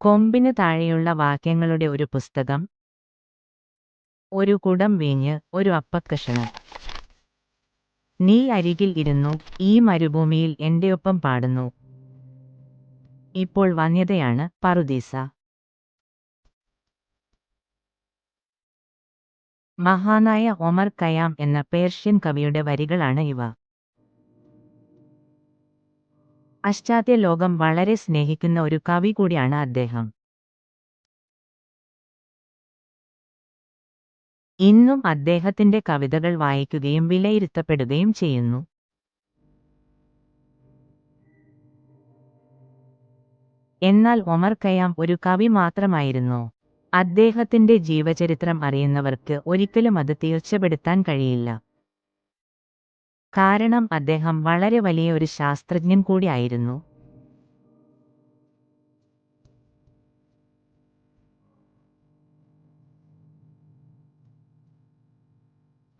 കൊമ്പിന് താഴെയുള്ള വാക്യങ്ങളുടെ ഒരു പുസ്തകം. ഒരു കുടം വീഞ്ഞ് ഒരു അപ്പക്കഷണം. നീ അരികിൽ ഇരുന്നു ഈ മരുഭൂമിയിൽ എന്റെ ഒപ്പം പാടുന്നു. ഇപ്പോൾ വന്യതയാണ് പറുദീസ. മഹാനായ ഒമർ കയാം എന്ന പേർഷ്യൻ കവിയുടെ വരികളാണ് ഇവ. പാശ്ചാത്യ ലോകം വളരെ സ്നേഹിക്കുന്ന ഒരു കവി കൂടിയാണ് അദ്ദേഹം. ഇന്നും അദ്ദേഹത്തിന്റെ കവിതകൾ വായിക്കുകയും വിലയിരുത്തപ്പെടുകയും ചെയ്യുന്നു. എന്നാൽ ഒമർ ഖയാം ഒരു കവി മാത്രമായിരുന്നു. അദ്ദേഹത്തിന്റെ ജീവചരിത്രം അറിയുന്നവർക്ക് ഒരിക്കലും അത് തീർച്ചപ്പെടുത്താൻ കഴിയില്ല. കാരണം അദ്ദേഹം വളരെ വലിയ ഒരു ശാസ്ത്രജ്ഞൻ കൂടിയായിരുന്നു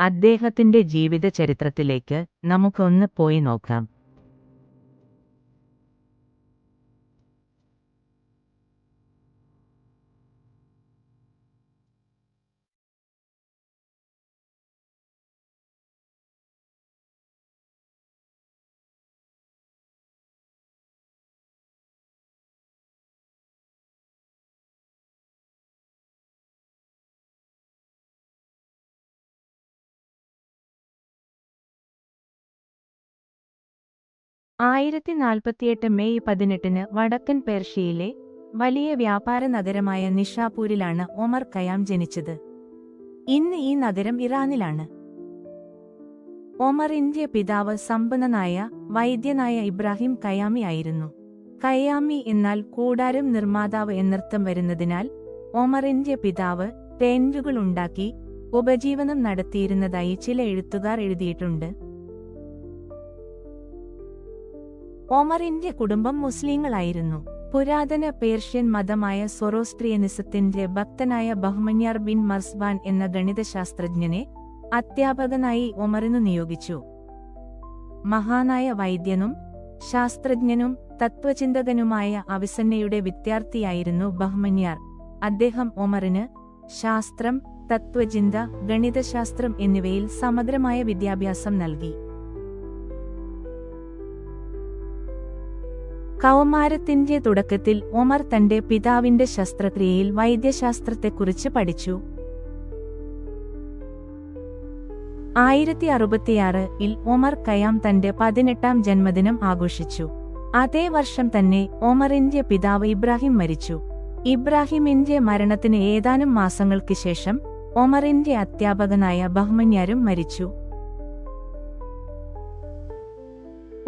അദ്ദേഹത്തിന്റെ ജീവിത ചരിത്രത്തിലേക്ക് നമുക്കൊന്ന് പോയി നോക്കാം. ആയിരത്തി നാൽപ്പത്തിയെട്ട് മെയ് പതിനെട്ടിന് വടക്കൻ പേർഷ്യയിലെ വലിയ വ്യാപാര നഗരമായ നിഷാപൂരിലാണ് ഒമർ ഖയാം ജനിച്ചത്. ഇന്ന് ഈ നഗരം ഇറാനിലാണ്. ഒമറിന്റെ പിതാവ് സമ്പന്നനായ വൈദ്യനായ ഇബ്രാഹിം കയാമി ആയിരുന്നു. കയാമി എന്നാൽ കൂടാരം നിർമ്മാതാവ് എന്നർത്ഥം വരുന്നതിനാൽ ഒമറിന്റെ പിതാവ് ടെന്റുകൾ ഉണ്ടാക്കി ഉപജീവനം നടത്തിയിരുന്നതായി ചില എഴുത്തുകാർ എഴുതിയിട്ടുണ്ട്. ഒമറിന്റെ കുടുംബം മുസ്ലിങ്ങളായിരുന്നു. പുരാതന പേർഷ്യൻ മതമായ സൊറോസ്ട്രിയനിസത്തിന്റെ ഭക്തനായ ബഹ്മന്യാർ ബിൻ മർസ്ബാൻ എന്ന ഗണിതശാസ്ത്രജ്ഞനെ അധ്യാപകനായി ഒമറിനു നിയോഗിച്ചു. മഹാനായ വൈദ്യനും ശാസ്ത്രജ്ഞനും തത്വചിന്തകനുമായ അവിസന്നയുടെ വിദ്യാർത്ഥിയായിരുന്നു ബഹ്മന്യാർ. അദ്ദേഹം ഒമറിന് ശാസ്ത്രം തത്വചിന്ത ഗണിതശാസ്ത്രം എന്നിവയിൽ സമഗ്രമായ വിദ്യാഭ്യാസം നൽകി. കൗമാരത്തിന്റെ തുടക്കത്തിൽ ഒമർ തന്റെ പിതാവിന്റെ ശസ്ത്രക്രിയയിൽ വൈദ്യശാസ്ത്രത്തെക്കുറിച്ച് പഠിച്ചു. ആയിരത്തി അറുപത്തിയാറ് ഇൽ ഒമർ കയാം തന്റെ പതിനെട്ടാം ജന്മദിനം ആഘോഷിച്ചു. അതേ വർഷം തന്നെ ഒമറിന്റെ പിതാവ് ഇബ്രാഹിം മരിച്ചു. ഇബ്രാഹിമിന്റെ മരണത്തിന് ഏതാനും മാസങ്ങൾക്ക് ശേഷം ഒമറിന്റെ അധ്യാപകനായ ബഹ്മന്യാരും മരിച്ചു.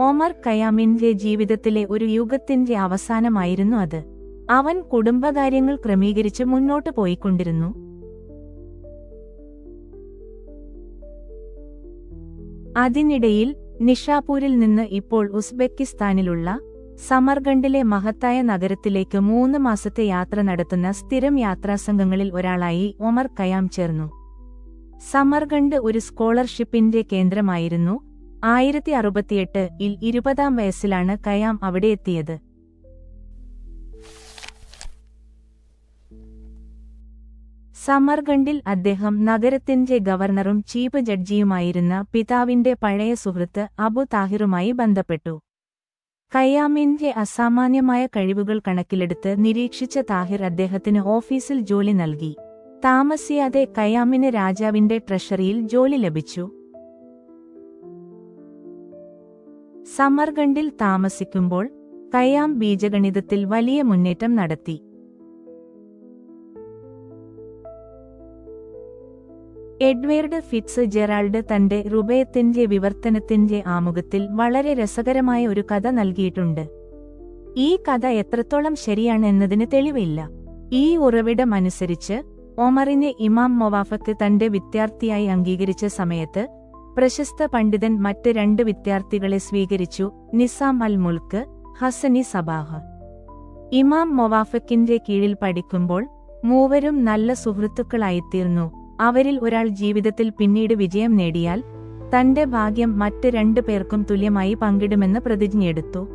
ഒമർ ഖയാമിന്റെ ജീവിതത്തിലെ ഒരു യുഗത്തിന്റെ അവസാനമായിരുന്നു അത്. അവൻ കുടുംബകാര്യങ്ങൾ ക്രമീകരിച്ച് മുന്നോട്ട് പോയിക്കൊണ്ടിരുന്നു. അതിനിടയിൽ നിഷാപൂരിൽ നിന്ന് ഇപ്പോൾ ഉസ്ബെക്കിസ്ഥാനിലുള്ള സമർഗണ്ടിലെ മഹത്തായ നഗരത്തിലേക്ക് മൂന്ന് മാസത്തെ യാത്ര നടത്തുന്ന സ്ഥിരം യാത്രാസംഘങ്ങളിൽ ഒരാളായി ഒമർ കയാം ചേർന്നു. സമർഗണ്ട് ഒരു സ്കോളർഷിപ്പിന്റെ കേന്ദ്രമായിരുന്നു. ആയിരത്തി അറുപത്തിയെട്ട് ഇൽ ഇരുപതാം വയസ്സിലാണ് കയാം അവിടെ എത്തിയത്. സമർഖണ്ഡിൽ അദ്ദേഹം നഗരത്തിന്റെ ഗവർണറും ചീഫ് ജഡ്ജിയുമായിരുന്ന പിതാവിന്റെ പഴയ സുഹൃത്ത് അബു താഹിറുമായി ബന്ധപ്പെട്ടു. കയ്യാമിന്റെ അസാമാന്യമായ കഴിവുകൾ കണക്കിലെടുത്ത് നിരീക്ഷിച്ച താഹിർ അദ്ദേഹത്തിന് ഓഫീസിൽ ജോലി നൽകി. താമസിയാതെ കയ്യാമിന് രാജാവിന്റെ ട്രഷറിയിൽ ജോലി ലഭിച്ചു. സമർഗണ്ടിൽ താമസിക്കുമ്പോൾ കയ്യാം ബീജഗണിതത്തിൽ വലിയ മുന്നേറ്റം നടത്തി. എഡ്വേർഡ് ഫിറ്റ്സ് ജെറാൾഡ് തന്റെ റുബയത്തിന്റെ വിവർത്തനത്തിന്റെ ആമുഖത്തിൽ വളരെ രസകരമായ ഒരു കഥ നൽകിയിട്ടുണ്ട്. ഈ കഥ എത്രത്തോളം ശരിയാണ് എന്നതിന് തെളിവില്ല. ഈ ഉറവിടം അനുസരിച്ച് ഒമറിനെ ഇമാം മൊവാഫക്ക് തന്റെ വിദ്യാർത്ഥിയായി അംഗീകരിച്ച സമയത്ത് പ്രശസ്ത പണ്ഡിതൻ മറ്റ് രണ്ട് വിദ്യാർത്ഥികളെ സ്വീകരിച്ചു നിസാം അൽ മുൽക്ക് ഹസനി സബാഹ്. ഇമാം മൊവാഫക്കിന്റെ കീഴിൽ പഠിക്കുമ്പോൾ മൂവരും നല്ല സുഹൃത്തുക്കളായിത്തീർന്നു. അവരിൽ ഒരാൾ ജീവിതത്തിൽ പിന്നീട് വിജയം നേടിയാൽ തന്റെ ഭാഗ്യം മറ്റ് രണ്ടു പേർക്കും തുല്യമായി പങ്കിടുമെന്ന് പ്രതിജ്ഞയെടുത്തു.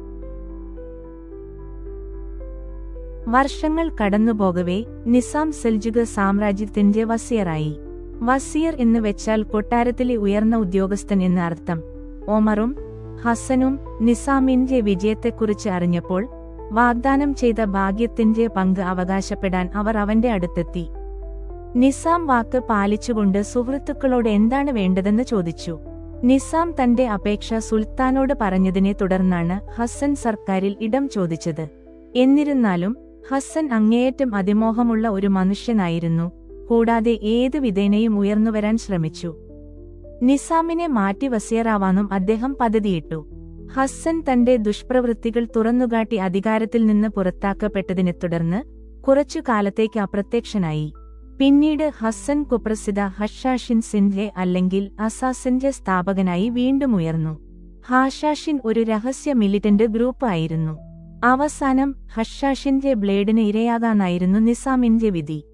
വർഷങ്ങൾ കടന്നുപോകവേ നിസാം സെൽജുഗ സാമ്രാജ്യത്തിന്റെ വസിയറായി. വസിയർ എന്ന് വെച്ചാൽ കൊട്ടാരത്തിലെ ഉയർന്ന ഉദ്യോഗസ്ഥൻ എന്ന അർത്ഥം ഒമറും ഹസനും നിസാമിന്റെ വിജയത്തെക്കുറിച്ച് അറിഞ്ഞപ്പോൾ വാഗ്ദാനം ചെയ്ത ഭാഗ്യത്തിന്റെ പങ്ക് അവകാശപ്പെടാൻ അവർ അവന്റെ അടുത്തെത്തി. നിസാം വാക്ക് പാലിച്ചുകൊണ്ട് സുഹൃത്തുക്കളോട് എന്താണ് വേണ്ടതെന്ന് ചോദിച്ചു. നിസാം തന്റെ അപേക്ഷ സുൽത്താനോട് പറഞ്ഞതിനെ തുടർന്നാണ് ഹസ്സൻ സർക്കാരിൽ ഇടം ചോദിച്ചത്. എന്നിരുന്നാലും ഹസ്സൻ അങ്ങേയറ്റം അതിമോഹമുള്ള ഒരു മനുഷ്യനായിരുന്നു. കൂടാതെ ഏത് വിധേനയും ഉയർന്നുവരാൻ ശ്രമിച്ചു. നിസാമിനെ മാറ്റി വസിയറാവാനും അദ്ദേഹം പദ്ധതിയിട്ടു. ഹസ്സൻ തന്റെ ദുഷ്പ്രവൃത്തികൾ തുറന്നുകാട്ടി അധികാരത്തിൽ നിന്ന് പുറത്താക്കപ്പെട്ടതിനെ തുടർന്ന് കുറച്ചു കാലത്തേക്ക് അപ്രത്യക്ഷനായി. പിന്നീട് ഹസ്സൻ കുപ്രസിദ്ധ ഹഷാഷിൻ സിൻഹെ അല്ലെങ്കിൽ അസാസിന്റെ സ്ഥാപകനായി വീണ്ടും ഉയർന്നു. ഹാഷാഷിൻ ഒരു രഹസ്യ മിലിറ്റന്റ് ഗ്രൂപ്പ് ആയിരുന്നു. അവസാനം ഹഷാഷിന്റെ ബ്ലേഡിന് ഇരയാകാനായിരുന്നു നിസാമിന്റെ വിധി.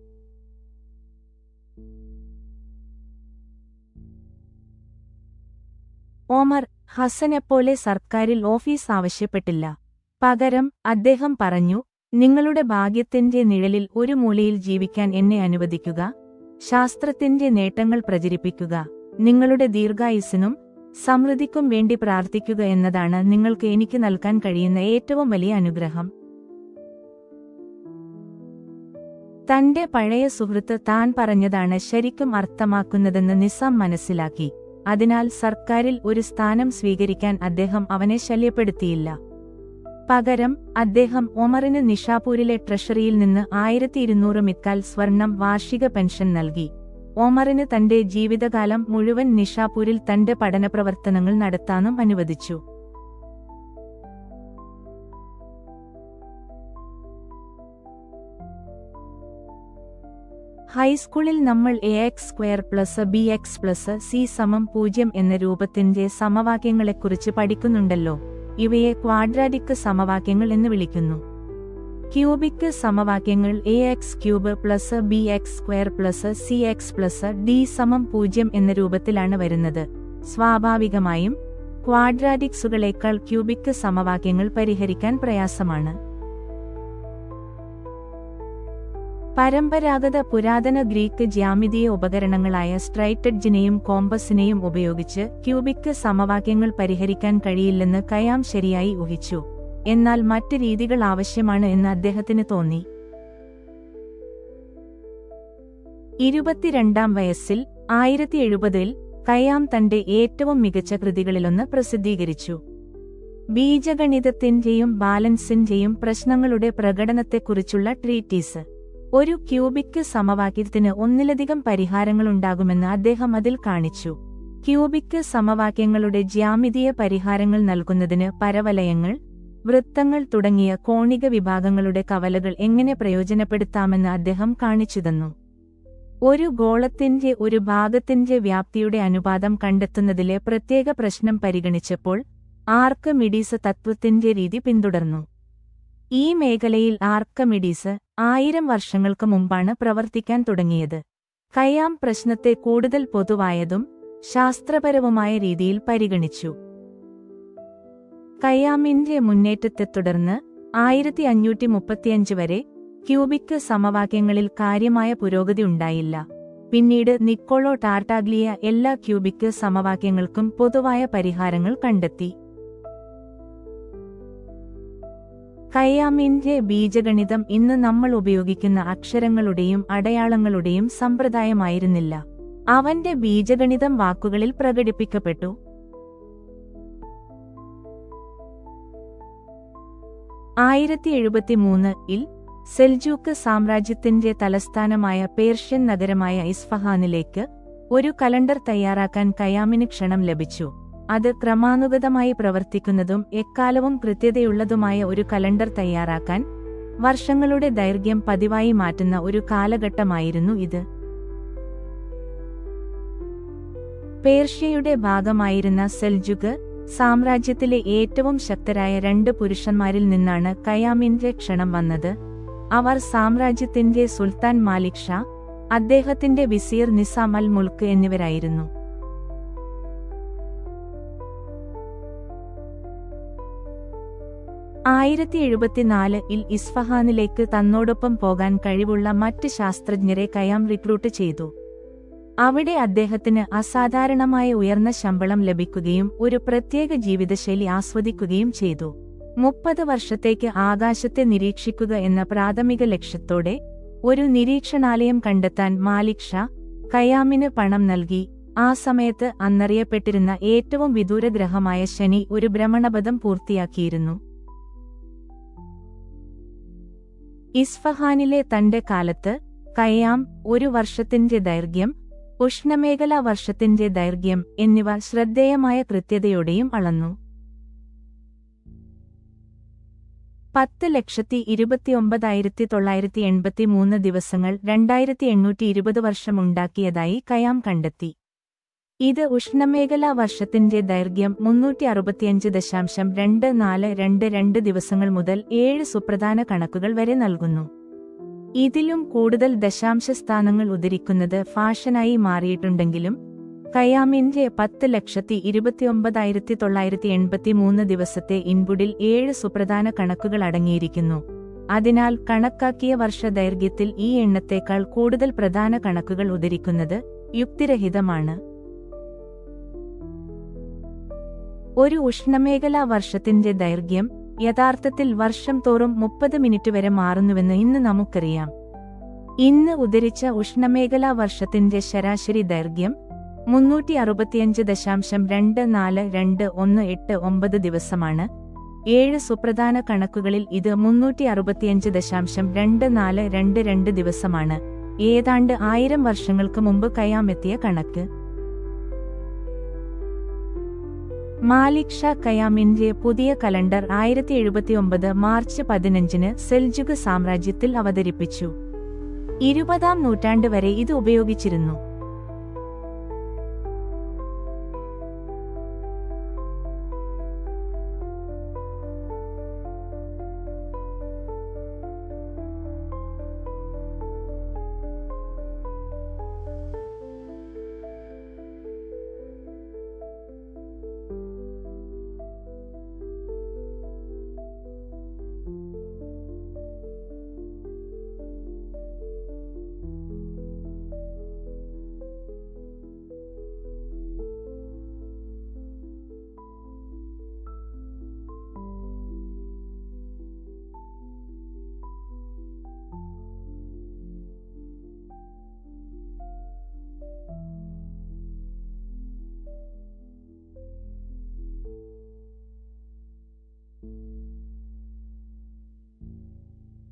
ഓമർ ഹസനെപ്പോലെ സർക്കാരിൽ ഓഫീസ് ആവശ്യപ്പെട്ടില്ല. പകരം അദ്ദേഹം പറഞ്ഞു നിങ്ങളുടെ ഭാഗ്യത്തിന്റെ നിഴലിൽ ഒരു മൂലയിൽ ജീവിക്കാൻ എന്നെ അനുവദിക്കുക. ശാസ്ത്രത്തിന്റെ നേട്ടങ്ങൾ പ്രചരിപ്പിക്കുക. നിങ്ങളുടെ ദീർഘായുസിനും സമൃദ്ധിക്കും വേണ്ടി പ്രാർത്ഥിക്കുക എന്നതാണ് നിങ്ങൾക്ക് എനിക്ക് നൽകാൻ കഴിയുന്ന ഏറ്റവും വലിയ അനുഗ്രഹം. തന്റെ പഴയ സുഹൃത്ത് താൻ പറഞ്ഞതാണ് ശരിക്കും അർത്ഥമാക്കുന്നതെന്ന് നിസാം മനസ്സിലാക്കി. അതിനാൽ സർക്കാരിൽ ഒരു സ്ഥാനം സ്വീകരിക്കാൻ അദ്ദേഹം അവനെ ശല്യപ്പെടുത്തിയില്ല. പകരം അദ്ദേഹം ഒമറിന് നിഷാപൂരിലെ ട്രഷറിയിൽ നിന്ന് ആയിരത്തി ഇരുന്നൂറ് മിക്കാൽ സ്വർണം വാർഷിക പെൻഷൻ നൽകി. ഒമറിന് തന്റെ ജീവിതകാലം മുഴുവൻ നിഷാപൂരിൽ തന്റെ പഠനപ്രവർത്തനങ്ങൾ നടത്താനും അനുവദിച്ചു. ഹൈസ്കൂളിൽ നമ്മൾ A X square plus B X plus C സമം പൂജ്യം എന്ന രൂപത്തിന്റെ സമവാക്യങ്ങളെക്കുറിച്ച് പഠിക്കുന്നുണ്ടല്ലോ. ഇവയെ ക്വാഡ്രാറ്റിക് സമവാക്യങ്ങൾ എന്ന് വിളിക്കുന്നു. ക്യൂബിക് സമവാക്യങ്ങൾ A X cube plus B X square plus C X plus D സമം പൂജ്യം എന്ന രൂപത്തിലാണ് വരുന്നത്. സ്വാഭാവികമായും ക്വാഡ്രാറ്റിക്സുകളേക്കാൾ ക്യൂബിക് സമവാക്യങ്ങൾ പരിഹരിക്കാൻ പ്രയാസമാണ്. പരമ്പരാഗത പുരാതന ഗ്രീക്ക് ജ്യാമിതീയ ഉപകരണങ്ങളായ സ്ട്രൈറ്റഡ്ജിനെയും കോമ്പസിനെയും ഉപയോഗിച്ച് ക്യൂബിക് സമവാക്യങ്ങൾ പരിഹരിക്കാൻ കഴിയില്ലെന്ന് കയാം ശരിയായി ഊഹിച്ചു. എന്നാൽ മറ്റ് രീതികൾ ആവശ്യമാണ് എന്ന് അദ്ദേഹത്തിന് തോന്നി. ഇരുപത്തിരണ്ടാം വയസ്സിൽ ആയിരത്തി എഴുപതിൽ കയാം തന്റെ ഏറ്റവും മികച്ച കൃതികളിലൊന്ന് പ്രസിദ്ധീകരിച്ചു. ബീജഗണിതത്തിന്റെയും ബാലൻസിന്റെയും പ്രശ്നങ്ങളുടെ പ്രകടനത്തെക്കുറിച്ചുള്ള ട്രീറ്റീസ്. ഒരു ക്യൂബിക് സമവാക്യത്തിന് ഒന്നിലധികം പരിഹാരങ്ങളുണ്ടാകുമെന്ന് അദ്ദേഹം അതിൽ കാണിച്ചു. ക്യൂബിക് സമവാക്യങ്ങളുടെ ജ്യാമിതീയ പരിഹാരങ്ങൾ നൽകുന്നതിന് പരവലയങ്ങൾ വൃത്തങ്ങൾ തുടങ്ങിയ കോണിക വിഭാഗങ്ങളുടെ കവലകൾ എങ്ങനെ പ്രയോജനപ്പെടുത്താമെന്ന് അദ്ദേഹം കാണിച്ചുതന്നു ഒരു ഗോളത്തിന്റെ ഒരു ഭാഗത്തിന്റെ വ്യാപ്തിയുടെ അനുപാതം കണ്ടെത്തുന്നതിലെ പ്രത്യേക പ്രശ്നം പരിഗണിച്ചപ്പോൾ ആർക്ക് മിഡീസ തത്വത്തിന്റെ രീതി പിന്തുടർന്നു. ഈ മേഖലയിൽ ആർക്കമിഡീസ് ആയിരം വർഷങ്ങൾക്ക് മുമ്പാണ് പ്രവർത്തിക്കാൻ തുടങ്ങിയത്. കയാം പ്രശ്നത്തെ കൂടുതൽ പൊതുവായതും ശാസ്ത്രപരവുമായ രീതിയിൽ പരിഗണിച്ചു. കയാമിന്റെ മുന്നേറ്റത്തെ തുടർന്ന് ആയിരത്തി അഞ്ഞൂറ്റി മുപ്പത്തിയഞ്ച് വരെ ക്യൂബിക് സമവാക്യങ്ങളിൽ കാര്യമായ പുരോഗതി ഉണ്ടായില്ല. പിന്നീട് നിക്കോളോ ടാർട്ടാഗ്ലിയ എല്ലാ ക്യൂബിക് സമവാക്യങ്ങൾക്കും പൊതുവായ പരിഹാരങ്ങൾ കണ്ടെത്തി. കയ്യാമിന്റെ ബീജഗണിതം ഇന്ന് നമ്മൾ ഉപയോഗിക്കുന്ന അക്ഷരങ്ങളുടെയും അടയാളങ്ങളുടെയും സമ്പ്രദായമായിരുന്നില്ല. അവന്റെ ബീജഗണിതം വാക്കുകളിൽ പ്രകടിപ്പിക്കപ്പെട്ടു. ആയിരത്തി എഴുപത്തിമൂന്ന് ഇൽ സെൽജൂക്ക് സാമ്രാജ്യത്തിന്റെ തലസ്ഥാനമായ പേർഷ്യൻ നഗരമായ ഇസ്ഫഹാനിലേക്ക് ഒരു കലണ്ടർ തയ്യാറാക്കാൻ കയാമിന് ക്ഷണം ലഭിച്ചു. അത് ക്രമാനുഗതമായി പ്രവർത്തിക്കുന്നതും എക്കാലവും കൃത്യതയുള്ളതുമായ ഒരു കലണ്ടർ തയ്യാറാക്കാൻ വർഷങ്ങളുടെ ദൈർഘ്യം പതിവായി മാറ്റുന്ന ഒരു കാലഘട്ടമായിരുന്നു ഇത്. പേർഷ്യയുടെ ഭാഗമായിരുന്ന സെൽജുഗ് സാമ്രാജ്യത്തിലെ ഏറ്റവും ശക്തരായ രണ്ട് പുരുഷന്മാരിൽ നിന്നാണ് കയാമിന്റെ ക്ഷണം വന്നത്. അവർ സാമ്രാജ്യത്തിന്റെ സുൽത്താൻ മാലിക് ഷാ അദ്ദേഹത്തിന്റെ വിസീർ നിസാം അൽ മുൾക്ക് എന്നിവരായിരുന്നു. ആയിരത്തി എഴുപത്തിനാലിൽ ഇസ്ഫഹാനിലേക്ക് തന്നോടൊപ്പം പോകാൻ കഴിവുള്ള മറ്റ് ശാസ്ത്രജ്ഞരെ കയാം റിക്രൂട്ട് ചെയ്തു. അവിടെ അദ്ദേഹത്തിന് അസാധാരണമായ ഉയർന്ന ശമ്പളം ലഭിക്കുകയും ഒരു പ്രത്യേക ജീവിതശൈലി ആസ്വദിക്കുകയും ചെയ്തു. മുപ്പത് വർഷത്തേക്ക് ആകാശത്തെ നിരീക്ഷിക്കുക എന്ന പ്രാഥമിക ലക്ഷ്യത്തോടെ ഒരു നിരീക്ഷണാലയം കണ്ടെത്താൻ മാലിക് ഷാ കയാമിന് പണം നൽകി. ആ സമയത്ത് അന്നറിയപ്പെട്ടിരുന്ന ഏറ്റവും വിദൂരഗ്രഹമായ ശനി ഒരു ഭ്രമണപഥം പൂർത്തിയാക്കിയിരുന്നു. ഇസ്ഫഹാനിലെ തന്റെ കാലത്ത് കയാം ഒരു വർഷത്തിന്റെ ദൈർഘ്യം ഉഷ്ണമേഖലാ വർഷത്തിന്റെ ദൈർഘ്യം എന്നിവ ശ്രദ്ധേയമായ കൃത്യതയോടെയും അളന്നു. പത്ത് ലക്ഷത്തി ഇരുപത്തിയൊമ്പതായിരത്തി തൊള്ളായിരത്തി എൺപത്തിമൂന്ന് ദിവസങ്ങൾ രണ്ടായിരത്തി എണ്ണൂറ്റി ഇരുപത് വർഷമുണ്ടാക്കിയതായി കയാം കണ്ടെത്തി. ഇത് ഉഷ്ണമേഖലാ വർഷത്തിന്റെ ദൈർഘ്യം മുന്നൂറ്റി അറുപത്തിയഞ്ച് ദശാംശം രണ്ട് നാല് രണ്ട് രണ്ട് ദിവസങ്ങൾ മുതൽ ഏഴ് സുപ്രധാന കണക്കുകൾ വരെ നൽകുന്നു. ഇതിലും കൂടുതൽ ദശാംശ സ്ഥാനങ്ങൾ ഉദരിക്കുന്നത് ഫാഷനായി മാറിയിട്ടുണ്ടെങ്കിലും കയാമിന്റെ പത്ത് ലക്ഷത്തി ഇരുപത്തിയൊമ്പതായിരത്തി തൊള്ളായിരത്തി എൺപത്തി മൂന്ന് ദിവസത്തെ ഇൻപുഡിൽ ഏഴ് സുപ്രധാന കണക്കുകൾ അടങ്ങിയിരിക്കുന്നു. അതിനാൽ കണക്കാക്കിയ വർഷ ദൈർഘ്യത്തിൽ ഈ എണ്ണത്തേക്കാൾ കൂടുതൽ പ്രധാന കണക്കുകൾ ഉദരിക്കുന്നത് യുക്തിരഹിതമാണ്. ഒരു ഉഷ്ണമേഖലാ വർഷത്തിന്റെ ദൈർഘ്യം യഥാർത്ഥത്തിൽ വർഷം തോറും മുപ്പത് മിനിറ്റ് വരെ മാറുന്നുവെന്ന് ഇന്ന് നമുക്കറിയാം. ഇന്ന് ഉദരിച്ച ഉഷ്ണമേഖലാ വർഷത്തിന്റെ ശരാശരി ദൈർഘ്യം മുന്നൂറ്റി അറുപത്തിയഞ്ച് ദശാംശം രണ്ട് നാല് രണ്ട് ഒന്ന് എട്ട് ഒമ്പത് ദിവസമാണ്. ഏഴ് സുപ്രധാന കണക്കുകളിൽ ഇത് മുന്നൂറ്റി അറുപത്തിയഞ്ച് ദശാംശം രണ്ട് നാല് രണ്ട് രണ്ട് ദിവസമാണ്. ഏതാണ്ട് ആയിരം വർഷങ്ങൾക്ക് മുമ്പ് കയാമെത്തിയ കണക്ക്. മാലിക് ഷാ കയാമിന്റെ പുതിയ കലണ്ടർ ആയിരത്തി എഴുപത്തിയൊമ്പത് മാർച്ച് പതിനഞ്ചിന് സെൽജുഗ് സാമ്രാജ്യത്തിൽ അവതരിപ്പിച്ചു. ഇരുപതാം നൂറ്റാണ്ട് വരെ ഇത് ഉപയോഗിച്ചിരുന്നു.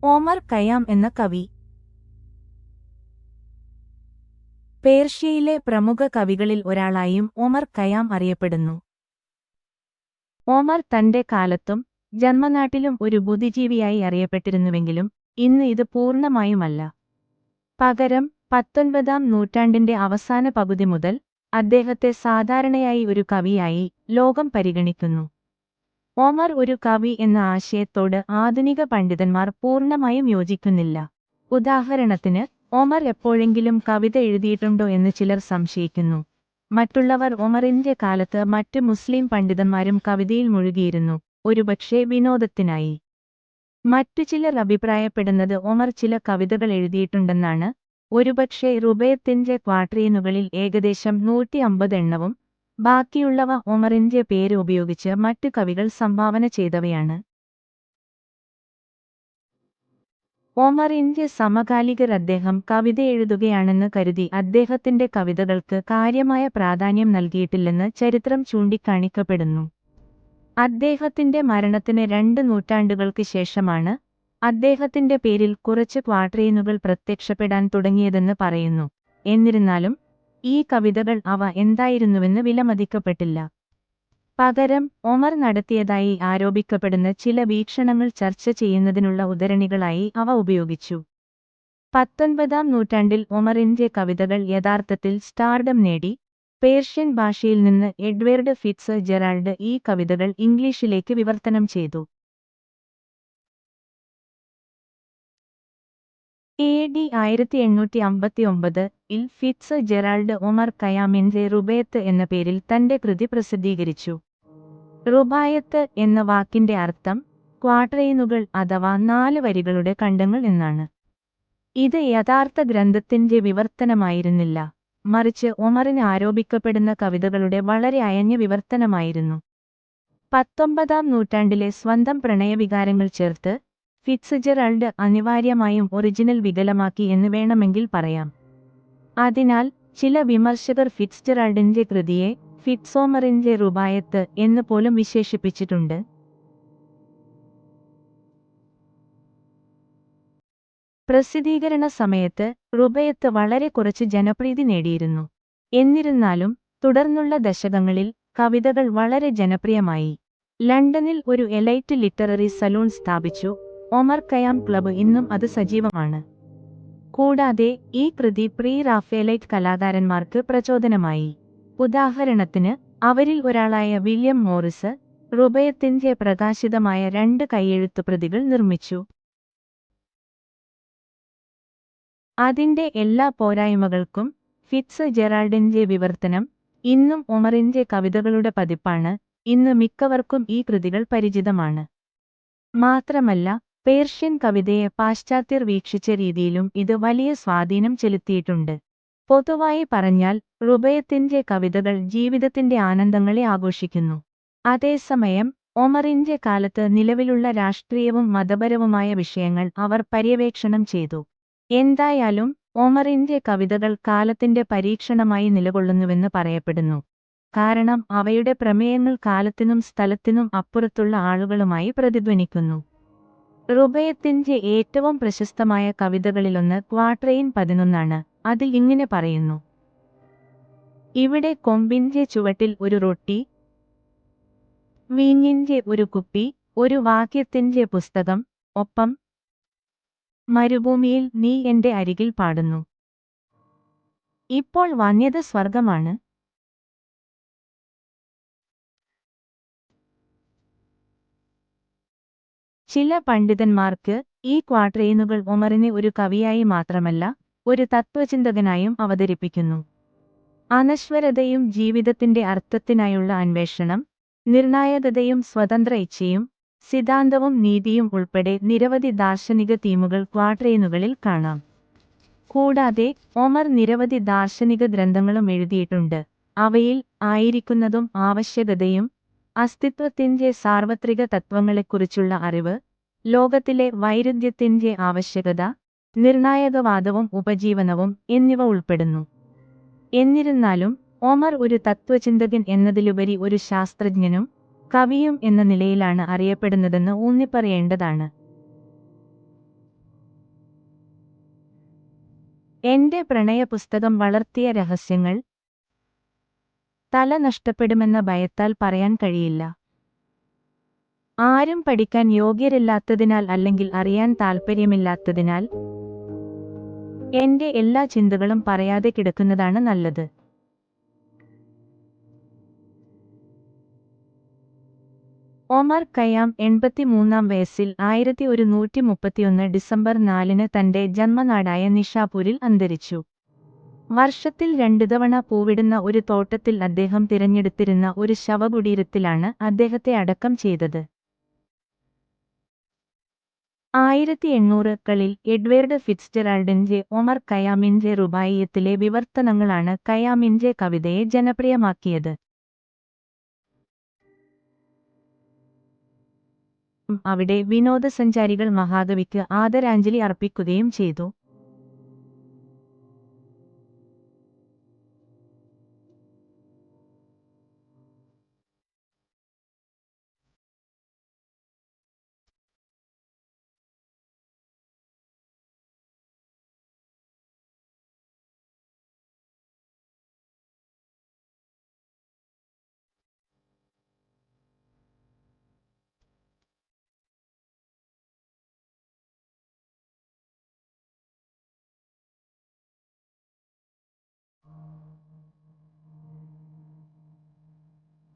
ഓമർ കയാം എന്ന കവി. പേർഷ്യയിലെ പ്രമുഖ കവികളിൽ ഒരാളായും ഒമർ കയാം അറിയപ്പെടുന്നു. ഓമർ തന്റെ കാലത്തും ജന്മനാട്ടിലും ഒരു ബുദ്ധിജീവിയായി അറിയപ്പെട്ടിരുന്നുവെങ്കിലും ഇന്ന് ഇത് പൂർണമായുമല്ല. പകരം പത്തൊൻപതാം നൂറ്റാണ്ടിന്റെ അവസാന പകുതി മുതൽ അദ്ദേഹത്തെ സാധാരണയായി ഒരു കവിയായി ലോകം പരിഗണിക്കുന്നു. ഓമർ ഒരു കവി എന്ന ആശയത്തോട് ആധുനിക പണ്ഡിതന്മാർ പൂർണമായും യോജിക്കുന്നില്ല. ഉദാഹരണത്തിന് ഓമർ എപ്പോഴെങ്കിലും കവിത എഴുതിയിട്ടുണ്ടോ എന്ന് ചിലർ സംശയിക്കുന്നു. മറ്റുള്ളവർ ഒമറിന്റെ കാലത്ത് മറ്റ് മുസ്ലിം പണ്ഡിതന്മാരും കവിതയിൽ മുഴുകിയിരുന്നു. ഒരുപക്ഷെ വിനോദത്തിനായി. മറ്റു ചിലർ അഭിപ്രായപ്പെടുന്നത് ഒമർ ചില കവിതകൾ എഴുതിയിട്ടുണ്ടെന്നാണ്. ഒരുപക്ഷെ റുബയത്തിന്റെ ക്വാട്രീനുകളിൽ ഏകദേശം നൂറ്റി അമ്പത് എണ്ണവും ബാക്കിയുള്ളവ ഒമറിന്റെ പേര് ഉപയോഗിച്ച് മറ്റ് കവികൾ സംഭാവന ചെയ്തവയാണ്. ഒമറിന്റെ സമകാലികർ അദ്ദേഹം കവിത എഴുതുകയാണെന്ന് കരുതി അദ്ദേഹത്തിന്റെ കവിതകൾക്ക് കാര്യമായ പ്രാധാന്യം നൽകിയിട്ടില്ലെന്ന് ചരിത്രം ചൂണ്ടിക്കാണിക്കപ്പെടുന്നു. അദ്ദേഹത്തിന്റെ മരണത്തിന് രണ്ട് നൂറ്റാണ്ടുകൾക്ക് ശേഷമാണ് അദ്ദേഹത്തിന്റെ പേരിൽ കുറച്ച് ക്വാട്രീനുകൾ പ്രത്യക്ഷപ്പെടാൻ തുടങ്ങിയതെന്ന് പറയുന്നു. എന്നിരുന്നാലും ഈ കവിതകൾ അവ എന്തായിരുന്നുവെന്ന് വിലമതിക്കപ്പെട്ടില്ല. പകരം ഒമർ നടത്തിയതായി ആരോപിക്കപ്പെടുന്ന ചില വീക്ഷണങ്ങൾ ചർച്ച ചെയ്യുന്നതിനുള്ള ഉദരണികളായി അവ ഉപയോഗിച്ചു. പത്തൊൻപതാം നൂറ്റാണ്ടിൽ ഒമറിന്റെ കവിതകൾ യഥാർത്ഥത്തിൽ സ്റ്റാർഡം നേടി. പേർഷ്യൻ ഭാഷയിൽ നിന്ന് എഡ്വേർഡ് ഫിറ്റ്സ് ജെറാൾഡ് ഈ കവിതകൾ ഇംഗ്ലീഷിലേക്ക് വിവർത്തനം ചെയ്തു. എ ഡി ആയിരത്തി എണ്ണൂറ്റി അമ്പത്തി ഒമ്പത് ഇൽ ഫിറ്റ്സ് ജെറാൾഡ് ഒമർ കയാമിന്റെ റുബയത്ത് എന്ന പേരിൽ തന്റെ കൃതി പ്രസിദ്ധീകരിച്ചു. റുബായത്ത് എന്ന വാക്കിന്റെ അർത്ഥം ക്വാട്രെയിനുകൾ അഥവാ നാല് വരികളുടെ ഖണ്ഡങ്ങൾ എന്നാണ്. ഇത് യഥാർത്ഥ ഗ്രന്ഥത്തിന്റെ വിവർത്തനമായിരുന്നില്ല. മറിച്ച് ഒമറിന് ആരോപിക്കപ്പെടുന്ന കവിതകളുടെ വളരെ അയഞ്ഞ വിവർത്തനമായിരുന്നു. പത്തൊമ്പതാം നൂറ്റാണ്ടിലെ സ്വന്തം പ്രണയവികാരങ്ങൾ ചേർത്ത് ഫിറ്റ്സ്ജെറാൾഡ് അനിവാര്യമായും ഒറിജിനൽ വികലമാക്കി എന്ന് വേണമെങ്കിൽ പറയാം. അതിനാൽ ചില വിമർശകർ ഫിറ്റ്സ്ജെറാൾഡിന്റെ കൃതിയെ ഫിറ്റ്സോമറിന്റെ റുബായത്ത് എന്ന് പോലും വിശേഷിപ്പിച്ചിട്ടുണ്ട്. പ്രസിദ്ധീകരണ സമയത്ത് റുബയത്ത് വളരെ കുറച്ച് ജനപ്രീതി നേടിയിരുന്നു. എന്നിരുന്നാലും തുടർന്നുള്ള ദശകങ്ങളിൽ കവിതകൾ വളരെ ജനപ്രിയമായി. ലണ്ടനിൽ ഒരു എലൈറ്റ് ലിറ്റററി സലൂൺ സ്ഥാപിച്ചു. ഒമർ കയാം ക്ലബ് ഇന്നും അത് സജീവമാണ്. കൂടാതെ ഈ കൃതി പ്രീ റാഫേലൈറ്റ് കലാകാരന്മാർക്ക് പ്രചോദനമായി. ഉദാഹരണത്തിന് അവരിൽ ഒരാളായ വില്യം മോറിസ് റുബയത്തിന്റെ പ്രകാശിതമായ രണ്ട് കൈയെഴുത്തുപ്രതികൾ നിർമ്മിച്ചു. അതിന്റെ എല്ലാ പോരായ്മകൾക്കും ഫിറ്റ്സ് ജെറാൾഡിന്റെ വിവർത്തനം ഇന്നും ഒമറിന്റെ കവിതകളുടെ പതിപ്പാണ് ഇന്ന് മിക്കവർക്കും ഈ കൃതികൾ പരിചിതമാണ്. മാത്രമല്ല പേർഷ്യൻ കവിതയെ പാശ്ചാത്യർ വീക്ഷിച്ച രീതിയിലും ഇത് വലിയ സ്വാധീനം ചെലുത്തിയിട്ടുണ്ട്. പൊതുവായി പറഞ്ഞാൽ റുബയത്തിന്റെ കവിതകൾ ജീവിതത്തിന്റെ ആനന്ദങ്ങളെ ആഘോഷിക്കുന്നു. അതേസമയം ഒമറിന്റെ കാലത്ത് നിലവിലുള്ള രാഷ്ട്രീയവും മതപരവുമായ വിഷയങ്ങൾ അവർ പര്യവേക്ഷണം ചെയ്തു. എന്തായാലും ഒമറിന്റെ കവിതകൾ കാലത്തിന്റെ പരീക്ഷണമായി നിലകൊള്ളുന്നുവെന്ന് പറയപ്പെടുന്നു. കാരണം അവയുടെ പ്രമേയങ്ങൾ കാലത്തിനും സ്ഥലത്തിനും അപ്പുറത്തുള്ള ആളുകളുമായി പ്രതിധ്വനിക്കുന്നു. റുബയത്തിന്റെ ഏറ്റവും പ്രശസ്തമായ കവിതകളിലൊന്ന് ക്വാട്രെയിൻ പതിനൊന്നാണ്. അത് ഇങ്ങനെ പറയുന്നു. ഇവിടെ കൊമ്പിന്റെ ചുവട്ടിൽ ഒരു റൊട്ടി വീഞ്ഞിന്റെ ഒരു കുപ്പി ഒരു വാക്യത്തിന്റെ പുസ്തകം ഒപ്പം മരുഭൂമിയിൽ നീ എന്റെ അരികിൽ പാടുന്നു. ഇപ്പോൾ വന്യത് സ്വർഗമാണ് ചില പണ്ഡിതന്മാർക്ക് ഈ ക്വാട്രെയിനുകൾ ഒമറിനെ ഒരു കവിയായി മാത്രമല്ല ഒരു തത്വചിന്തകനായും അവതരിപ്പിക്കുന്നു. അനശ്വരതയും ജീവിതത്തിന്റെ അർത്ഥത്തിനായുള്ള അന്വേഷണം നിർണായകതയും സ്വതന്ത്ര ഇച്ഛയും സിദ്ധാന്തവും നീതിയും ഉൾപ്പെടെ നിരവധി ദാർശനിക തീമുകൾ ക്വാട്രെയിനുകളിൽ കാണാം. കൂടാതെ ഒമർ നിരവധി ദാർശനിക ഗ്രന്ഥങ്ങളും എഴുതിയിട്ടുണ്ട്. അവയിൽ ആയിരിക്കുന്നതും ആവശ്യകതയും അസ്തിത്വത്തിന്റെ സാർവത്രിക തത്വങ്ങളെക്കുറിച്ചുള്ള അറിവ് ലോകത്തിലെ വൈരുദ്ധ്യത്തിന്റെ ആവശ്യകത നിർണായകവാദവും ഉപജീവനവും എന്നിവ ഉൾപ്പെടുന്നു. എന്നിരുന്നാലും ഒമർ ഒരു തത്വചിന്തകൻ എന്നതിലുപരി ഒരു ശാസ്ത്രജ്ഞനും കവിയും എന്ന നിലയിലാണ് അറിയപ്പെടുന്നതെന്ന് ഊന്നിപ്പറയേണ്ടതാണ്. എന്റെ പ്രണയ പുസ്തകം വളർത്തിയ രഹസ്യങ്ങൾ തല നഷ്ടപ്പെടുമെന്ന ഭയത്താൽ പറയാൻ കഴിയില്ല. ആരും പഠിക്കാൻ യോഗ്യരല്ലാത്തതിനാൽ അല്ലെങ്കിൽ അറിയാൻ താൽപ്പര്യമില്ലാത്തതിനാൽ എന്റെ എല്ലാ ചിന്തകളും പറയാതെ കിടക്കുന്നതാണ് നല്ലത്. ഒമർ ഖയാം എൺപത്തിമൂന്നാം വയസ്സിൽ ആയിരത്തി ഒരുന്നൂറ്റി മുപ്പത്തിയൊന്ന് ഡിസംബർ നാലിന് തന്റെ ജന്മനാടായ നിഷാപൂരിൽ അന്തരിച്ചു. വർഷത്തിൽ രണ്ടു തവണ പൂവിടുന്ന ഒരു തോട്ടത്തിൽ അദ്ദേഹം തിരഞ്ഞെടുത്തിരുന്ന ഒരു ശവകുടീരത്തിലാണ് അദ്ദേഹത്തെ അടക്കം ചെയ്തത്. ആയിരത്തി എണ്ണൂറുകളിൽ എഡ്വേർഡ് ഫിറ്റ്സ്റ്റെറാൾഡിന്റെ ഒമർ കയാമിന്റെ റുബായിയത്തിലെ വിവർത്തനങ്ങളാണ് കയാമിന്റെ കവിതയെ ജനപ്രിയമാക്കിയത്. അവിടെ വിനോദസഞ്ചാരികൾ മഹാകവിക്ക് ആദരാഞ്ജലി അർപ്പിക്കുകയും ചെയ്തു.